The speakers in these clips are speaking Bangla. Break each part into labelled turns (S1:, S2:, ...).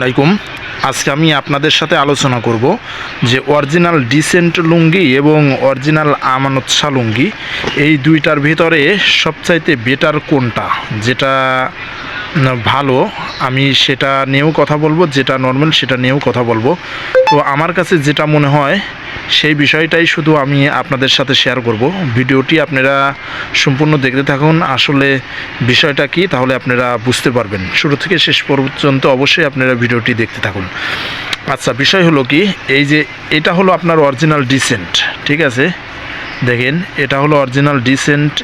S1: আলাইকুম। আজকে আমি আপনাদের সাথে আলোচনা করব যে অরিজিনাল ডিসেন্ট লুঙ্গি এবং অরিজিনাল আমানত শাহ লুঙ্গি, এই দুইটার ভিতরে সবচাইতে বেটার কোনটা? যেটা ভালো, আমি সেটা নিয়েও কথা বলব, যেটা নর্মাল সেটা নিয়েও কথা বলব। তো আমার কাছে যেটা মনে হয় সেই বিষয়টাই শুধু আমি আপনাদের সাথে শেয়ার করব। ভিডিওটি আপনারা সম্পূর্ণ দেখতে থাকুন। আসলে বিষয়টা কি, তাহলে আপনারা বুঝতে পারবেন। শুরু থেকে শেষ পর্যন্ত অবশ্যই আপনারা ভিডিওটি দেখতে থাকুন। আচ্ছা বিষয় হলো কি, এই যে এটা হলো আপনার অরিজিনাল ডিসেন্ট ঠিক আছে? দেখেন, এটা হলো অরিজিনাল ডিসেন্ট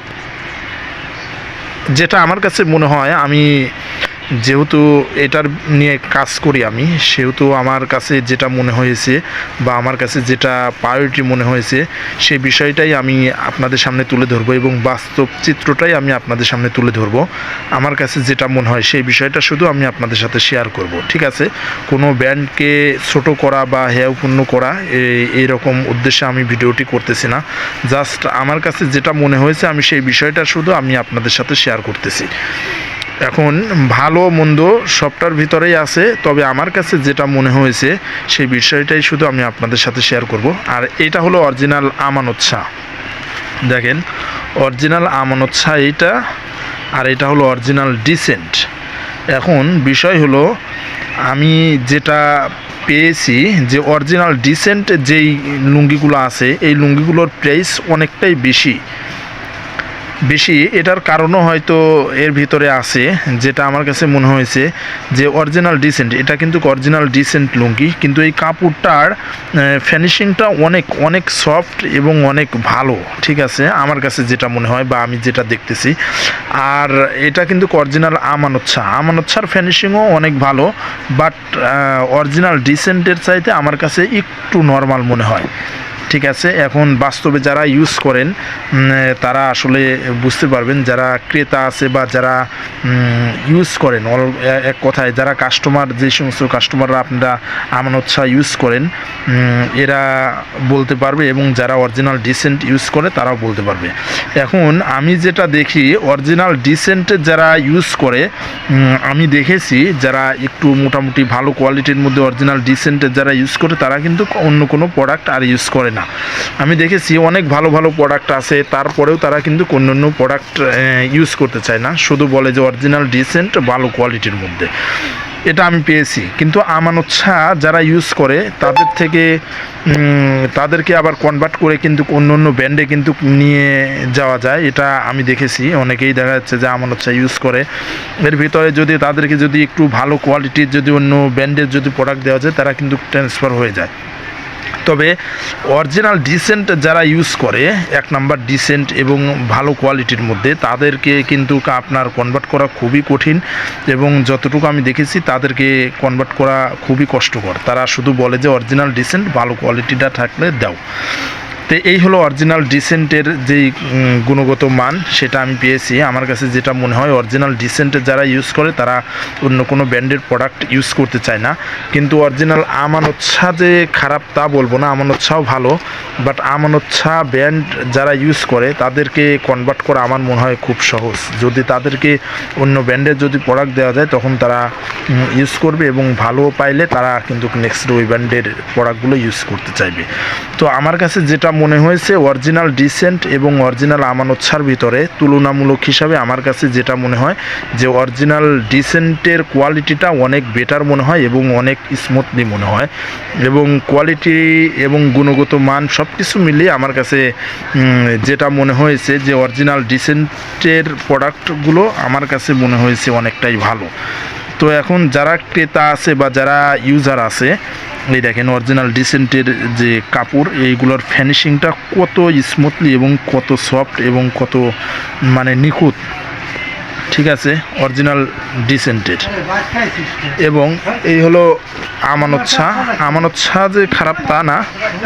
S1: যেটা আমার কাছে মনে হয়, আমি যেহেতু এটার নিয়ে কাজ করি আমি, সেহেতু আমার কাছে যেটা মনে হয়েছে বা আমার কাছে যেটা প্রায়োরিটি মনে হয়েছে সেই বিষয়টাই আমি আপনাদের সামনে তুলে ধরবো এবং বাস্তব চিত্রটাই আমি আপনাদের সামনে তুলে ধরবো। আমার কাছে যেটা মনে হয় সেই বিষয়টা শুধু আমি আপনাদের সাথে শেয়ার করব, ঠিক আছে? কোনো ব্যান্ডকে ছোট করা বা হেয়পূর্ণ করা, এই, এইরকম উদ্দেশ্যে আমি ভিডিওটি করতেছি না। জাস্ট আমার কাছে যেটা মনে হয়েছে আমি সেই বিষয়টা শুধু আমি আপনাদের সাথে শেয়ার করতেছি। এখন ভালো, মন্দ সবটার ভিতরেই আছে। তবে আমার কাছে যেটা মনে হয়েছে, সেই বিষয়টাই শুধু আমি আপনাদের সাথে শেয়ার করব। আর এটা হলো অরিজিনাল আমানত শাহ। দেখেন অরিজিনাল আমানত শাহ এইটা, আর এটা হলো অরিজিনাল ডিসেন্ট এখন বিষয় হলো, আমি যেটা পেয়েছি যে অরিজিনাল ডিসেন্ট যেই লুঙ্গিগুলো আছে, এই লুঙ্গিগুলোর প্রাইস অনেকটাই বেশি। বেশি, এটার কারণও হয়তো এর ভিতরে আছে, যেটা আমার কাছে মনে হয়েছে যে অরিজিনাল ডিসেন্ট এটা কিন্তু অরিজিনাল ডিসেন্ট লুঙ্গি, কিন্তু এই কাপড়টার ফিনিশিংটা অনেক অনেক সফট এবং অনেক ভালো, ঠিক আছে? আমার কাছে যেটা মনে হয় বা আমি যেটা দেখতেছি। আর এটা কিন্তু অরিজিনাল আমানচ্ছা আমানচ্ছার ফিনিশিংও অনেক ভালো বাট অরিজিনাল ডিসেন্টের চাইতে আমার কাছে একটু নর্মাল মনে হয়। ঠিক আছে, এখন বাস্তবে যারা ইউজ করেন তারা আসলে বুঝতে পারবেন যারা ক্রেতা আছে বা যারা ইউজ করেন, অল- এক কথায় যারা কাস্টমার যে সমস্ত কাস্টমাররা আপনারা আমানত শাহ ইউজ করেন এরা বলতে পারবে এবং যারা অরিজিনাল ডিসেন্ট ইউজ করে তারাও বলতে পারবে। এখন আমি যেটা দেখি অরিজিনাল ডিসেন্ট যারা ইউজ করে আমি দেখেছি যারা একটু মোটামুটি ভালো কোয়ালিটির মধ্যে অরিজিনাল ডিসেন্টের যারা ইউজ করে, তারা কিন্তু অন্য কোনো প্রোডাক্ট আর ইউজ করে না। আমি দেখেছি অনেক ভালো ভালো প্রোডাক্ট আছে, তারপরেও তারা কিন্তু অন্য অন্য প্রোডাক্ট ইউজ করতে চায় না। শুধু বলে যে অরিজিনাল ডিসেন্ট ভালো কোয়ালিটির মধ্যে। এটা আমি পেয়েছি। কিন্তু আমানত শাহ যারা ইউজ করে, তাদের থেকে তাদেরকে আবার কনভার্ট করে কিন্তু অন্য অন্য ব্র্যান্ডে কিন্তু নিয়ে যাওয়া যায়। এটা আমি দেখেছি। অনেকেই দেখা যাচ্ছে যে আমানত শাহ ইউজ করে। এর ভিতরে যদি তাদেরকে যদি একটু ভালো কোয়ালিটির যদি অন্য ব্র্যান্ডের যদি প্রোডাক্ট দেওয়া যায়, তারা কিন্তু ট্রান্সফার হয়ে যায়। তবে অরিজিনাল ডিসেন্ট যারা ইউজ করে, এক নাম্বার ডিসেন্ট এবং ভালো কোয়ালিটির মধ্যে, তাদেরকে কিন্তু আপনার কনভার্ট করা খুবই কঠিন এবং যতটুকু আমি দেখেছি, তাদেরকে কনভার্ট করা খুবই কষ্টকর। তারা শুধু বলে যে অরিজিনাল ডিসেন্ট ভালো কোয়ালিটিটা থাকলে দাও। তো এই হলো অরিজিনাল ডিসেন্টের যেই গুণগত মান, সেটা আমি পেয়েছি। আমার কাছে যেটা মনে হয় অরিজিনাল ডিসেন্টের যারা ইউজ করে, তারা অন্য কোনো ব্র্যান্ডের প্রোডাক্ট ইউজ করতে চায় না। কিন্তু অরিজিনাল আমানত যে খারাপ, তা বলব না। আমানত ভালো বাট আমানত ব্র্যান্ড যারা ইউজ করে, তাদেরকে কনভার্ট করা আমার মনে হয় খুব সহজ। যদি তাদেরকে অন্য ব্র্যান্ডের যদি প্রোডাক্ট দেওয়া যায়, তখন তারা ইউজ করবে এবং ভালো পাইলে তারা কিন্তু নেক্সট ওই ব্র্যান্ডের প্রোডাক্টগুলো ইউজ করতে চাইবে। তো আমার কাছে যেটা মনে হয়েছে অরিজিনাল ডিসেন্ট এবং অরিজিনাল আমানতসার ভিতরে তুলনামূলক হিসাবে আমার কাছে যেটা মনে হয় যে অরিজিনাল ডিসেন্টের কোয়ালিটিটা অনেক বেটার মনে হয় এবং অনেক স্মুথলি মনে হয়। এবং কোয়ালিটি এবং গুণগত মান সব কিছু মিলিয়ে আমার কাছে যেটা মনে হয়েছে যে অরিজিনাল ডিসেন্টের প্রোডাক্টগুলো আমার কাছে মনে হয়েছে অনেকটাই ভালো। তো এখন যারা ক্রেতা আছে বা যারা ইউজার আছে এই দেখেন অরিজিনাল ডিসেন্টের যে কাপড়, এইগুলোর ফিনিশিংটা কত স্মুথলি এবং কত সফট এবং কত মানে নিখুঁত। ঠিক আছে? অরিজিনাল ডিসেন্টের এবং এই হলো আমানত শাহ। আমানত শাহ যে খারাপ তা না,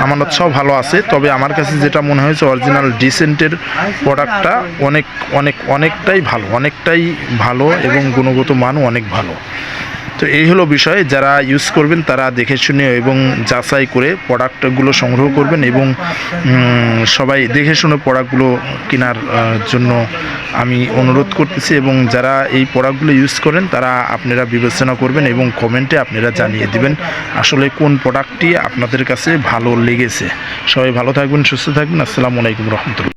S1: আমানত শাহ ভালো আছে, তবে আমার কাছে যেটা মনে হয়েছে অরিজিনাল ডিসেন্টের প্রোডাক্টটা অনেক অনেক, অনেকটাই ভালো অনেকটাই ভালো এবং গুণগত মানও অনেক ভালো। তো এই হলো বিষয়, যারা ইউজ করবেন তারা দেখে শুনে এবং যাচাই করে প্রোডাক্টগুলো সংগ্রহ করবেন এবং সবাই দেখে শুনে প্রোডাক্টগুলো কেনার জন্য আমি অনুরোধ করতেছি এবং যারা এই প্রোডাক্টগুলো ইউজ করেন তারা আপনারা বিবেচনা করবেন এবং কমেন্টে আপনারা জানিয়ে দিবেন আসলে কোন প্রোডাক্টটি আপনাদের কাছে ভালো লেগেছে। সবাই ভালো থাকবেন, সুস্থ থাকবেন। আসসালামু আলাইকুম রহমতুল্লাহ।